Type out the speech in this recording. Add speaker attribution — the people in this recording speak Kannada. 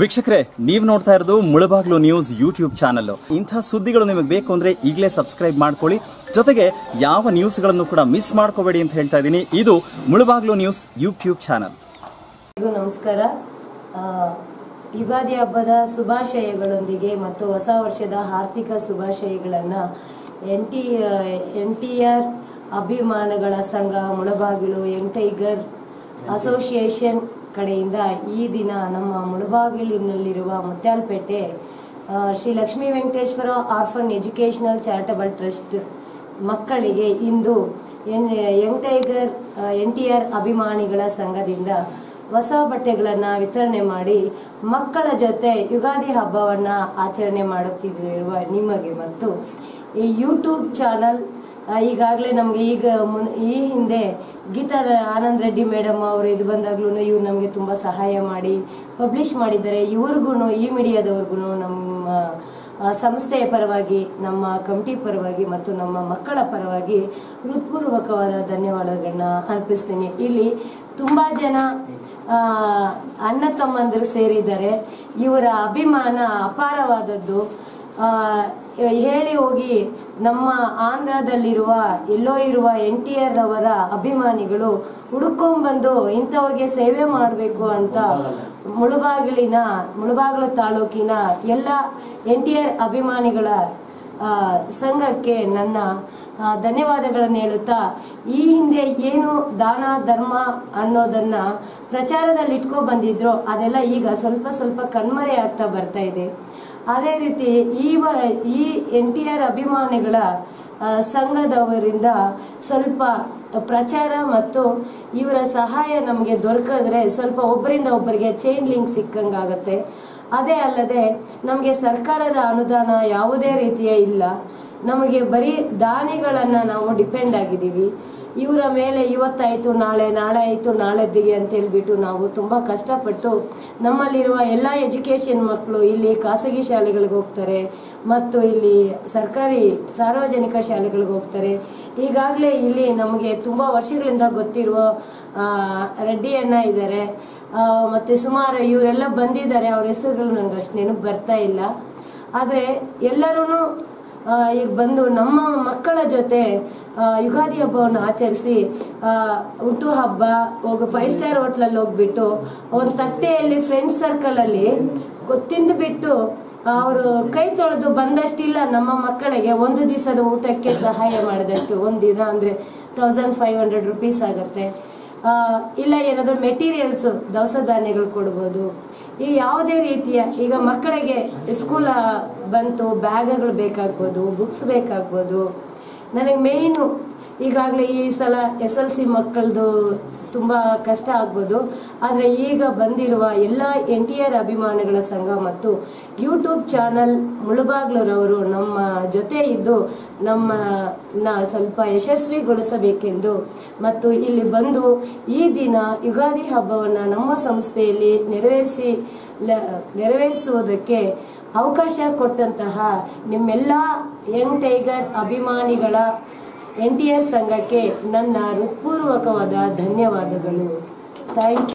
Speaker 1: ವೀಕ್ಷಕರೇ, ನೀವು ನೋಡ್ತಾ ಇರೋದು ಮುಳಬಾಗ್ಲು ನ್ಯೂಸ್ ಯೂಟ್ಯೂಬ್ ಚಾನಲ್ ಇಂಥ ಸುದ್ದಿಗಳು ನಿಮಗೆ ಬೇಕು ಅಂದ್ರೆ ಈಗಲೇ ಸಬ್ಸ್ಕ್ರೈಬ್ ಮಾಡ್ಕೊಳ್ಳಿ. ಜೊತೆಗೆ ಯಾವ ನ್ಯೂಸ್ಗಳನ್ನು ಕೂಡ ಮಿಸ್ ಮಾಡ್ಕೋಬೇಡಿ ಅಂತ ಹೇಳ್ತಾ ಇದ್ದೀನಿ. ಇದು ಮುಳಬಾಗ್ಲು ನ್ಯೂಸ್ ಯೂಟ್ಯೂಬ್ ಚಾನಲ್.
Speaker 2: ನಮಸ್ಕಾರ. ಯುಗಾದಿ ಹಬ್ಬದ ಶುಭಾಶಯಗಳೊಂದಿಗೆ ಮತ್ತು ಹೊಸ ವರ್ಷದ ಆರ್ಥಿಕ ಶುಭಾಶಯಗಳನ್ನು N T N T R ಅಭಿಮಾನಗಳ ಸಂಘ ಮುಳಬಾಗಿಲು ಯಂಗ್ ಟೈಗರ್ ಅಸೋಸಿಯೇಷನ್ ಕಡೆಯಿಂದ ಈ ದಿನ ನಮ್ಮ ಮುಳುಬಾಗಿಲಿನಲ್ಲಿರುವ Muthyalpete Shri Lakshmi Venkateshwara orphan educational charitable trust ಮಕ್ಕಳಿಗೆ ಇಂದು N, young tiger N T R ಅಭಿಮಾನಿಗಳ ಸಂಘದಿಂದ ಹೊಸ ಬಟ್ಟೆಗಳನ್ನು ವಿತರಣೆ ಮಾಡಿ ಮಕ್ಕಳ ಜೊತೆ ಯುಗಾದಿ ಹಬ್ಬವನ್ನು ಆಚರಣೆ ಮಾಡುತ್ತಿರುವ ನಿಮಗೆ ಮತ್ತು ಈ ಯೂಟ್ಯೂಬ್ ಚಾನಲ್ ಈಗಾಗಲೇ ನಮಗೆ ಈಗ ಮುನ್, ಈ ಹಿಂದೆ ಗೀತಾ ಆನಂದ್ ರೆಡ್ಡಿ ಮೇಡಮ್ ಅವರು ಇದು ಬಂದಾಗ್ಲೂ ಇವ್ರು ನಮಗೆ ತುಂಬ ಸಹಾಯ ಮಾಡಿ ಪಬ್ಲಿಷ್ ಮಾಡಿದ್ದಾರೆ. ಇವ್ರಿಗೂ ಈ ಮೀಡಿಯಾದವ್ರಿಗೂ ನಮ್ಮ ಸಂಸ್ಥೆಯ ಪರವಾಗಿ, ನಮ್ಮ ಕಮಿಟಿ ಪರವಾಗಿ ಮತ್ತು ನಮ್ಮ ಮಕ್ಕಳ ಪರವಾಗಿ ಹೃತ್ಪೂರ್ವಕವಾದ ಧನ್ಯವಾದಗಳನ್ನ ಅರ್ಪಿಸ್ತೀನಿ. ಇಲ್ಲಿ ತುಂಬ ಜನ ಅಣ್ಣ ತಮ್ಮಂದಿರು ಸೇರಿದ್ದಾರೆ. ಇವರ ಅಭಿಮಾನ ಅಪಾರವಾದದ್ದು. ಹೇಳಿ ಹೋಗಿ, ನಮ್ಮ ಆಂಧ್ರದಲ್ಲಿರುವ, ಎಲ್ಲೋ ಇರುವ ಎನ್ ಟಿ ಆರ್ ಅವರ ಅಭಿಮಾನಿಗಳು ಹುಡುಕೊಂಬಂದು ಇಂಥವ್ರಿಗೆ ಸೇವೆ ಮಾಡಬೇಕು ಅಂತ ಮುಳುಬಾಗಿಲಿನ, ಮುಳುಬಾಗಿಲು ತಾಲೂಕಿನ ಎಲ್ಲ ಎನ್ ಟಿ ಆರ್ ಅಭಿಮಾನಿಗಳ ಸಂಘಕ್ಕೆ ನನ್ನ ಧನ್ಯವಾದಗಳನ್ನು ಹೇಳುತ್ತಾ, ಈ ಹಿಂದೆ ಏನು ದಾನ, ಧರ್ಮ ಅನ್ನೋದನ್ನ ಪ್ರಚಾರದಲ್ಲಿ ಇಟ್ಕೊ ಬಂದಿದ್ರು ಅದೆಲ್ಲ ಈಗ ಸ್ವಲ್ಪ ಸ್ವಲ್ಪ ಕಣ್ಮರೆ ಆಗ್ತಾ ಬರ್ತಾ ಇದೆ. ಅದೇ ರೀತಿ ಈ ವ- ಈ ಎನ್ ಟಿ ಆರ್ ಅಭಿಮಾನಿಗಳ ಸಂಘದವರಿಂದ ಸ್ವಲ್ಪ ಪ್ರಚಾರ ಮತ್ತು ಇವರ ಸಹಾಯ ನಮಗೆ ದೊರಕಿದ್ರೆ ಸ್ವಲ್ಪ ಒಬ್ಬರಿಂದ ಒಬ್ಬರಿಗೆ ಚೈನ್ ಲಿಂಕ್ ಸಿಕ್ಕಂಗಾಗತ್ತೆ. ಅದೇ ಅಲ್ಲದೆ ನಮಗೆ ಸರ್ಕಾರದ ಅನುದಾನ ಯಾವುದೇ ರೀತಿಯ ಇಲ್ಲ. ನಮಗೆ ಬರೀ ದಾನಿಗಳನ್ನು ನಾವು ಡಿಪೆಂಡ್ ಆಗಿದ್ದೀವಿ. ಇವರ ಮೇಲೆ ಇವತ್ತಾಯಿತು, ನಾಳೆ ನಾಳೆ ಆಯಿತು ನಾಳೆದ್ದಿಗೆ ಅಂತ ಹೇಳ್ಬಿಟ್ಟು ನಾವು ತುಂಬ ಕಷ್ಟಪಟ್ಟು ನಮ್ಮಲ್ಲಿರುವ ಎಲ್ಲ ಎಜುಕೇಷನ್ ಮಕ್ಕಳು ಇಲ್ಲಿ ಖಾಸಗಿ ಶಾಲೆಗಳಿಗೆ ಹೋಗ್ತಾರೆ ಮತ್ತು ಇಲ್ಲಿ ಸರ್ಕಾರಿ ಸಾರ್ವಜನಿಕ ಶಾಲೆಗಳಿಗೆ ಹೋಗ್ತಾರೆ. ಈಗಾಗಲೇ ಇಲ್ಲಿ ನಮಗೆ ತುಂಬ ವರ್ಷಗಳಿಂದ ಗೊತ್ತಿರುವ ರೆಡ್ಡಿಯನ್ನ ಇದ್ದಾರೆ. ಮತ್ತು ಸುಮಾರು ಇವರೆಲ್ಲ ಬಂದಿದ್ದಾರೆ. ಅವ್ರ ಹೆಸರುಗಳು ನನಗೆ ಅಷ್ಟು ಬರ್ತಾ ಇಲ್ಲ. ಆದರೆ ಎಲ್ಲರೂ ಈಗ ಬಂದು ನಮ್ಮ ಮಕ್ಕಳ ಜೊತೆ ಯುಗಾದಿ ಹಬ್ಬವನ್ನು ಆಚರಿಸಿ ಹುಟ್ಟು ಹಬ್ಬ, ಹೋಗಿ ಫೈವ್ ಸ್ಟಾರ್ ಹೋಟ್ಲಲ್ಲಿ ಹೋಗ್ಬಿಟ್ಟು, ಒಂದು ತಟ್ಟೆಯಲ್ಲಿ ಫ್ರೆಂಡ್ಸ್ ಸರ್ಕಲಲ್ಲಿ ತಿಂದು ಬಿಟ್ಟು ಅವರು ಕೈ ತೊಳೆದು ಬಂದಷ್ಟಿಲ್ಲ ನಮ್ಮ ಮಕ್ಕಳಿಗೆ ಒಂದು ದಿವಸದ ಊಟಕ್ಕೆ ಸಹಾಯ ಮಾಡಿದಷ್ಟು. ಒಂದು ದಿನ ಅಂದರೆ ತೌಸಂಡ್ ಫೈವ್ ಹಂಡ್ರೆಡ್ ರುಪೀಸ್ ಆಗುತ್ತೆ. ಇಲ್ಲ ಏನಾದರೂ ಮೆಟೀರಿಯಲ್ಸು ದವಸ ಧಾನ್ಯಗಳು ಕೊಡ್ಬೋದು. ಈ ಯಾವುದೇ ರೀತಿಯ ಈಗ ಮಕ್ಕಳಿಗೆ ಸ್ಕೂಲ್ ಬಂತು ಬ್ಯಾಗ್ಗಳು ಬೇಕಾಗ್ಬೋದು ಬುಕ್ಸ್ ಬೇಕಾಗ್ಬೋದು. ನನಗೆ ಮೇಯ್ನು ಈಗಾಗಲೇ ಈ ಸಲ ಎಸ್ ಎಲ್ ಸಿ ಮಕ್ಕಳದು ತುಂಬ ಕಷ್ಟ ಆಗ್ಬೋದು. ಆದರೆ ಈಗ ಬಂದಿರುವ ಎಲ್ಲ ಎನ್ ಟಿ ಆರ್ ಅಭಿಮಾನಿಗಳ ಸಂಘ ಮತ್ತು ಯೂಟ್ಯೂಬ್ ಚಾನಲ್ ಮುಳುಬಾಗ್ಲರವರು ನಮ್ಮ ಜೊತೆ ಇದ್ದು ನಮ್ಮ ಸ್ವಲ್ಪ ಯಶಸ್ವಿಗೊಳಿಸಬೇಕೆಂದು ಮತ್ತು ಇಲ್ಲಿ ಬಂದು ಈ ದಿನ ಯುಗಾದಿ ಹಬ್ಬವನ್ನು ನಮ್ಮ ಸಂಸ್ಥೆಯಲ್ಲಿ ನೆರವೇರಿಸಿ ನೆರವೇರಿಸುವುದಕ್ಕೆ ಅವಕಾಶ ಕೊಟ್ಟಂತಹ ನಿಮ್ಮೆಲ್ಲ ಯಂಗ್ ಟೈಗರ್ ಅಭಿಮಾನಿಗಳ ಎನ್ ಟಿ ಆರ್ ಸಂಘಕ್ಕೆ ನನ್ನ ಹೃತ್ಪೂರ್ವಕವಾದ ಧನ್ಯವಾದಗಳು. Thank you